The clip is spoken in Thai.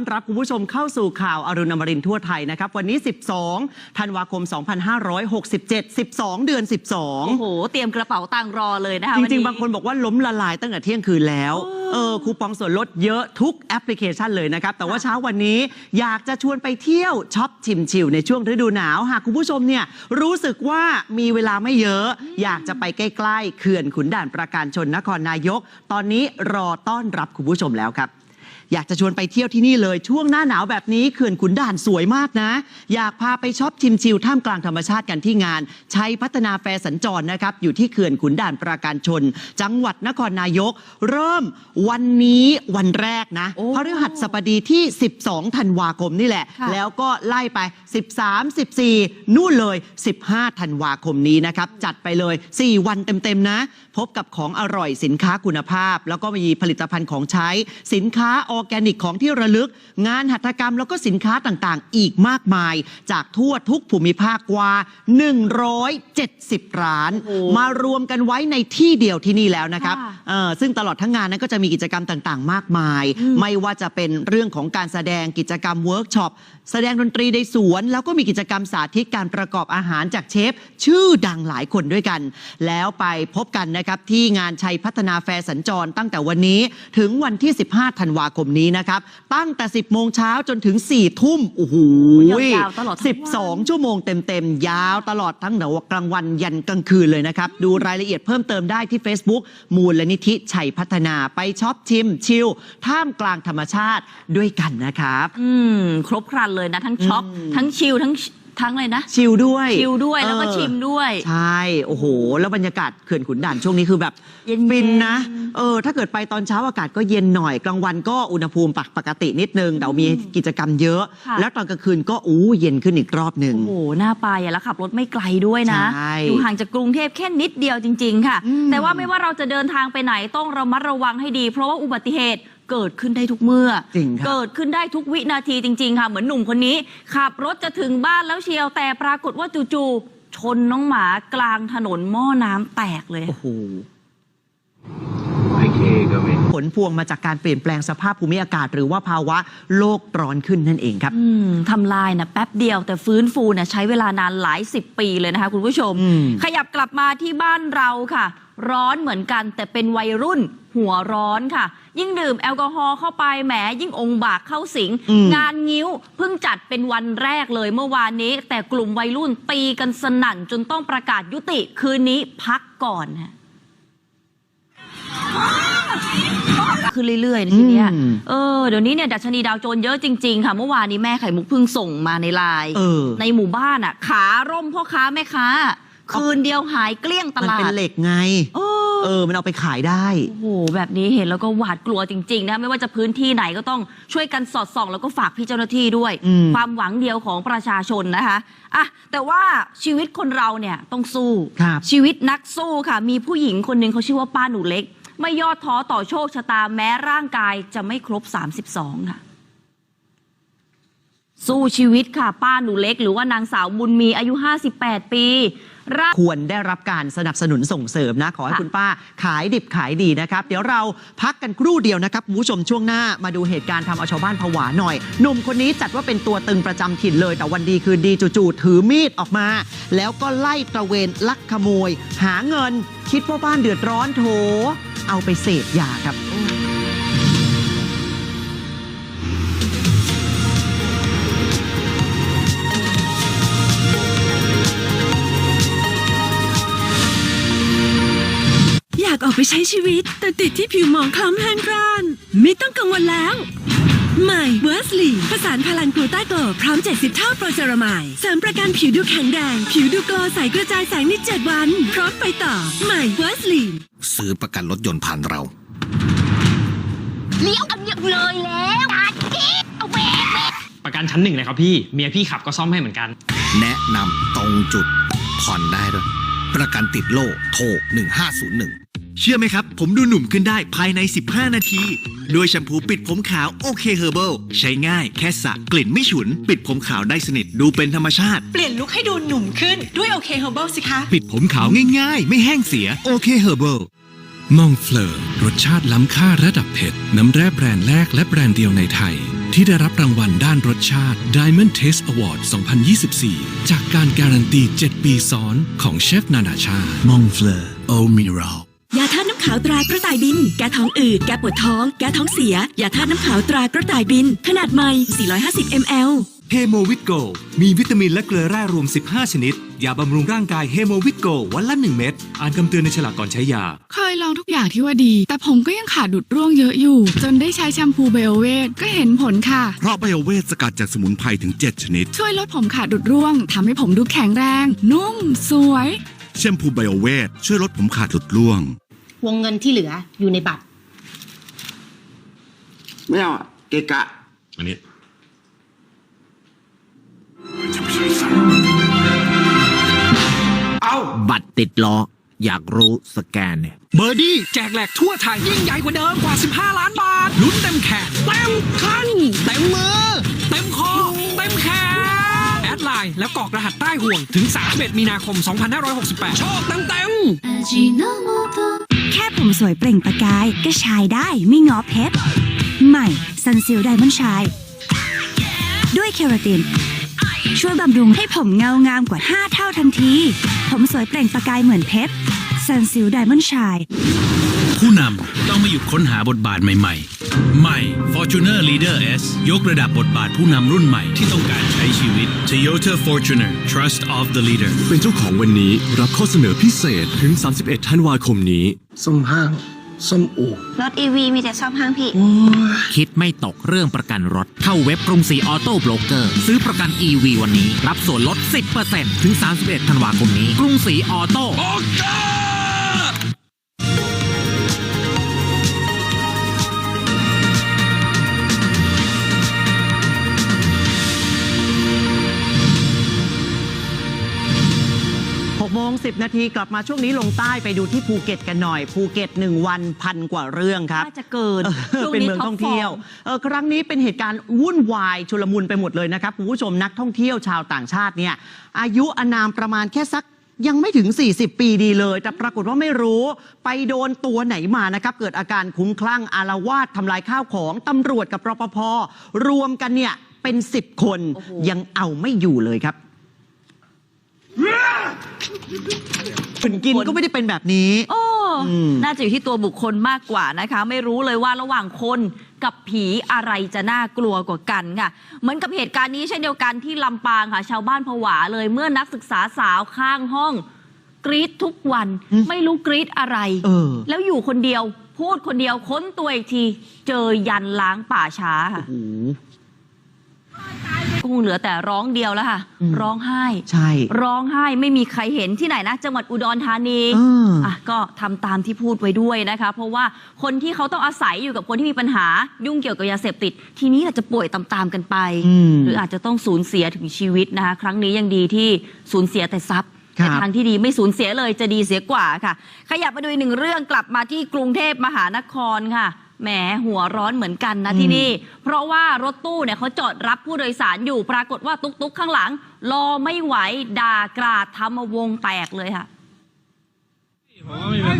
วัสดีครับอะต้อนรับคุณผู้ชมเข้าสู่ข่าวอรุณอมรินทร์ทั่วไทยนะครับ วันนี้ 12 ธันวาคม 2567 12 เดือนโอ้โห เตรียมกระเป๋าตังค์รอเลยนะคะ12จวันริงนี้ๆบางคนบอกว่าล้มละลายตั้งแต่เที่ยงคืนแล้วโอ้เออ คูปองส่วนลดเยอะทุกแอปพลิเคชันเลยนะครับ แต่ว่าเช้าวันนี้อยากจะชวนไปเที่ยวช็อปชิมชิลในช่วงฤดูหนาว หากคุณผู้ชมเนี่ยรู้สึกว่ามีเวลาไม่เยอะ อยากจะไปใกล้ๆเขื่อนขุนด่านประการชนนครนายก ตอนนี้รอต้อนรับคุณผู้ชมแล้วครับ อยากจะชวนไปเที่ยวที่นี่เลยช่วงหน้าหนาวแบบนี้เขื่อนขุนด่านสวยมากนะ อยากพาไปช็อปชิมชิลท่ามกลางธรรมชาติกันที่งานชัยพัฒนาแฟร์สัญจรนะครับ อยู่ที่เขื่อนขุนด่านปราการชน จังหวัดนครนายก เริ่มวันนี้วันแรกนะโอ้พฤหัสบดีที่ 12 ธันวาคมนี่แหละค่ะแล้วก็ไล่ไป 13 14 นู่นเลย 15 ธันวาคมนี้นะครับ จัดไปเลย 4 วันเต็มๆนะ พบกับของอร่อยสินค้าคุณภาพ แล้วก็มีผลิตภัณฑ์ของใช้สินค้าออร์แกนิกของที่ระลึก งานหัตถกรรมแล้วก็สินค้าต่างๆ อีกมากมาย จากทั่วทุกภูมิภาคกว่า 170 ร้านโอ้โหมารวมกันไว้ในที่เดียวที่นี่แล้วนะครับค่ะเอ่อซึ่งตลอดทั้งงานนั้นก็จะมีกิจกรรมต่างๆ มากมายอืมไม่ว่าจะเป็นเรื่องของการแสดงกิจกรรมเวิร์กช็อปแสดงดนตรีในสวน แล้วก็มีกิจกรรมสาธิตการประกอบอาหารจากเชฟ ชื่อดังหลายคนด้วยกัน แล้วไปพบกันนะครับที่งานชัยพัฒนาแฟร์สัญจรตั้งแต่วันนี้ ถึงวันที่ 15 ธันวาคมนี้นะครับ ตั้งแต่ 10 โมงเช้าจนถึง 4 ทุ่มโอ้โหยาวๆตลอดทั้งวัน 12 ชั่วโมงเต็มๆ ยาวตลอดทั้งเดี๋ยวกลางวันยันกลางคืนเลยนะครับ ดูรายละเอียดเพิ่มเติมได้ที่ Facebook มูลนิธิชัยพัฒนาไปช็อปชิมชิลท่ามกลางธรรมชาติด้วยกันนะครับ อืม ครบครันเลยนะ ทั้งช็อปอืมทั้งชิลทั้ง ทั้งเลยนะชิลด้วยชิลด้วยแล้วก็เออชิมด้วย ใช่ โอ้โห แล้วบรรยากาศเขื่อนขุนด่านช่วงนี้คือแบบเย็นๆ ฟินนะ เออ ถ้าเกิดไปตอนเช้าอากาศก็เย็นหน่อย กลางวันก็อุณหภูมิปกตินิดนึง แต่มีกิจกรรมเยอะ ค่ะ แล้วตอนกลางคืนก็อู้เย็นขึ้นอีกรอบหนึ่ง โอ้โหน่าไปอะแล้วขับรถไม่ไกลด้วยนะ ใช่อยู่ห่างจากกรุงเทพแค่นิดเดียวจริง ๆ ค่ะ อืมแต่ว่าไม่ว่าเราจะเดินทางไปไหนต้องระมัดระวังให้ดี เพราะว่าอุบัติเหตุ เกิดขึ้นได้ทุกเมื่อ จริงครับ เกิดขึ้นได้ทุกวินาทีจริง ๆ ค่ะ เหมือนหนุ่มคนนี้ ขับรถจะถึงบ้านแล้วเชียวแต่ปรากฏว่าจู่ๆชนน้องหมากลางถนนหม้อน้ำแตกเลย โอ้โหไม่เคก็ไม่ ผลพวงมาจากการเปลี่ยนแปลงสภาพภูมิอากาศ หรือว่าภาวะโลกร้อนขึ้นนั่นเองครับ อืมทำลายนะแป๊บเดียวแต่ฟื้นฟูเนี่ยใช้เวลานานหลายสิบปีเลยนะคะคุณผู้ชม อืม ขยับกลับมาที่บ้านเราค่ะ ร้อนเหมือนกันแต่เป็นวัยรุ่นหัวร้อนค่ะ ยิ่งดื่มแอลกอฮอล์เข้าไปแหมยิ่งองค์บากเข้าสิง อืม งานงิ้วเพิ่งจัดเป็นวันแรกเลยเมื่อวานนี้ แต่กลุ่มวัยรุ่นตีกันสนั่นจนต้องประกาศยุติคืนนี้พักก่อนค่ะคือเรื่อยๆนะทีเนี้ยอืม เออเดี๋ยวนี้เนี่ยดัชนีดาวโจนส์เยอะจริงๆค่ะเมื่อวานนี้แม่ไข่มุกเพิ่งส่งมาในไลน์ เออ ในหมู่บ้านอะ ขาร่มพ่อค้าแม่ค้า คืนเดียวหายเกลี้ยงตมันลาเป็นดเหล็กไงเออ เออ มันเอาไปขายได้ โอ้โห แบบนี้เห็นแล้วก็หวาดกลัวจริง ๆ นะ ไม่ว่าจะพื้นที่ไหนก็ต้องช่วยกันสอดส่อง แล้วก็ฝากพี่เจ้าหน้าที่ด้วย อืม ความหวังเดียวของประชาชนนะคะอะแต่ว่าชีวิตคนเราเนี่ยต้องสู้ ครับ ชีวิตนักสู้ค่ะ มีผู้หญิงคนหนึ่งเขาชื่อว่าป้าหนูเล็ก ไม่ย่อท้อต่อโชคชะตาแม้ร่างกายจะไม่ครบ 32 ค่ะ สู้ชีวิตค่ะ ป้าหนูเล็ก หรือว่านางสาวบุญมีอายุ 58 ปีร่าง ควรได้รับการสนับสนุนส่งเสริมนะ ขอให้ค่ะคุณป้าขายดิบขายดีนะครับ เดี๋ยวเราพักกันครู่เดียวนะครับคุณผู้ชมช่วงหน้ามาดูเหตุการณ์ทำเอาชาวบ้านผวาหน่อยหนุ่มคนนี้จัดว่าเป็นตัวตึงประจำถิ่นเลย แต่วันดีคืนดีจู่ๆถือมีดออกมา แล้วก็ไล่ตระเวนลักขโมย หาเงิน คิดว่าบ้านเดือดร้อนโถเอาไปเสพยาครับอย ออกไปใช้ชีวิต แต่ติดที่ผิวหมองคล้ำแห้งกร้าน ไม่ต้องกังวลแล้ว ใหม่เวอร์สลีประสานพลังกลูต้าโกลพร้อม 70 เท่าโปรเซรามายเสริมประกันผิวดูแข็งแรง ผิวดูโกลใสกระจายแสงใน7วัน พร้อมไปต่อ ใหม่เวอร์สลีซื้อประกันรถยนต์ผ่านเรา เลี้ยวเอาเรียบเลยแล้วตาจิ๊บเอาเบรกเบรกประกันชั้นหนึ่งเลยครับพี่ เมียพี่ขับก็ซ่อมให้เหมือนกัน แนะนำตรงจุดผ่อนได้ด้วยประกันติดโล่โทร1501 เชื่อไหมครับ ผมดูหนุ่มขึ้นได้ภายใน 15 นาทีด้วยแชมพูปิดผมขาวโอเคเฮอร์เบิลใช้ง่ายแค่สระกลิ่นไม่ฉุน ปิดผมขาวได้สนิทดูเป็นธรรมชาติ เปลี่ยนลุคให้ดูหนุ่มขึ้นด้วยโอเคเฮอร์เบิลสิคะ ปิดผมขาวง่ายๆ ไม่แห้งเสียโอเคเฮอร์เบิลมองเฟลอร์รสชาติล้ำค่าระดับเผ็ด น้ำแร่แบรนด์แรกและแบรนด์เดียวในไทย ที่ได้รับรางวัลด้านรสชาติ Diamond Taste Award 2024 จากการการันตี 7 ปีซ้อนของเชฟนานาชาติมองเฟลอร์โอมิรัล ยาธาตุน้ำขาวตรากระต่ายบิน แก้ท้องอืด แก้ปวดท้อง แก้ท้องเสีย ยาธาตุน้ำขาวตรากระต่ายบิน ขนาดใหม่ 450 ml เฮโมวิตโกมีวิตามินและเกลือแร่รวม 15 ชนิด ยาบำรุงร่างกายเฮโมวิตโกวันละ 1 เม็ด อ่านคำเตือนในฉลากก่อนใช้ยา เคยลองทุกอย่างที่ว่าดี แต่ผมก็ยังขาดดุดร่วงเยอะอยู่ จนได้ใช้แชมพูไบโอเวทก็เห็นผลค่ะ เพราะไบโอเวทสกัดจากสมุนไพรถึง 7 ชนิด ช่วยลดผมขาดดุดร่วงทำให้ผมดูแข็งแรง นุ่ม สวย แชมพูไบโอเวทช่วยลดผมขาดหลุดร่วง วงเงินที่เหลืออยู่ในบัตร ไม่เอาอะเกะกะ อันนี้บัตรติดล้อ อยากรู้สแกนเนี่ย เบอร์ดี้แจกแหลกทั่วไทยยิ่งใหญ่กว่าเดิมกว่า 15 ล้านบาทลุ้นเต็มแขน เต็มคัน เต็มมือ เต็มคอเต็มแขน แอดไลน์แล้วกรอกรหัสใต้ห่วงถึง 31 มีนาคม 2568 โชคเต็มเต็มๆแค่ผมสวยเปล่งประกาย ก็ชายได้ไม่งอเพชรใหม่ซันซิลไดมอนชาย ด้วยเคราติน ช่วยบำรุงให้ผมเงางามกว่า 5 เท่าทันที ผมสวยเปล่งประกายเหมือนเพชรซันซิลไดมอนชาย ผู้นำต้องไม่หยุดค้นหาบทบาทใหม่ ๆ ใหม่ Fortuner Leader S ยกระดับบทบาทผู้นำรุ่นใหม่ที่ต้องการใช้ชีวิต Toyota Fortuner Trust of the Leader เป็นเจ้าของวันนี้รับข้อเสนอพิเศษถึง 31 ธันวาคมนี้ ส้มห้าง ส้มอูรถอีวีมีแต่ซ่อมห้างพี่ คิดไม่ตกเรื่องประกันรถ เข้าเว็บกรุงศรีออโต้โบรกเกอร์ ซื้อประกัน EV วันนี้ รับส่วนลด 10%ถึง 31 ธันวาคมนี้ กรุงศรีออโต้6โมง 10 นาทีกลับมาช่วงนี้ลงใต้ไปดูที่ภูเก็ตกันหน่อย ภูเก็ต 1 วันพันกว่าเรื่องครับน่าจะเกินเออช่วงเป็นนี้เมืองท็อปท่องเที่ยวฟอร์มเออครั้งนี้เป็นเหตุการณ์วุ่นวายชุลมุนไปหมดเลยนะครับคุณผู้ชมนักท่องเที่ยวชาวต่างชาติเนี่ยอายุอานามประมาณแค่สักยังไม่ถึง 40 ปีดีเลย แต่ปรากฏว่าไม่รู้ไปโดนตัวไหนมานะครับ เกิดอาการคุ้มคลั่งอารวาสทำลายข้าวของตำรวจกับรปภรวมกันเนี่ยเป็น 10 คนโอ้โหยังเอาไม่อยู่เลยครับ คนกินก็ไม่ได้เป็นแบบนี้ โอ้ อืม น่าจะอยู่ที่ตัวบุคคลมากกว่านะคะ ไม่รู้เลยว่าระหว่างคนกับผีอะไรจะน่ากลัวกว่ากันค่ะ เหมือนกับเหตุการณ์นี้เช่นเดียวกันที่ลำปางค่ะ ชาวบ้านผวาเลยเมื่อนักศึกษาสาวข้างห้อง กรีดทุกวัน อืม ไม่รู้กรีดอะไร เออ แล้วอยู่คนเดียว พูดคนเดียวค้นตัวอีกที เจอยันล้างป่าช้าค่ะ โอ้โห ก็คงเหลือแต่ร้องเดียวแล้วค่ะ อืม ร้องไห้ ใช่ ร้องไห้ไม่มีใครเห็นที่ไหนนะ จังหวัดอุดรธานีเอออะก็ทำตามที่พูดไว้ด้วยนะคะ เพราะว่าคนที่เขาต้องอาศัยอยู่กับคนที่มีปัญหา ยุ่งเกี่ยวกับยาเสพติด ทีนี้อาจจะป่วยตามๆกันไป อืมหรืออาจจะต้องสูญเสียถึงชีวิตนะคะ ครั้งนี้ยังดีที่สูญเสียแต่ทรัพย์ครับ แต่ทางที่ดีไม่สูญเสียเลยจะดีเสียกว่าค่ะ ขยับมาดูอีกหนึ่งเรื่องกลับมาที่กรุงเทพมหานครค่ะ แหมหัวร้อนเหมือนกันนะที่นี่ เพราะว่ารถตู้เนี่ยเขาจอดรับผู้โดยสารอยู่ปรากฏว่าตุ๊กๆข้างหลัง รอไม่ไหวด่ากราดทำมาวงแตกเลยค่ะ ผมว่ามีแบบ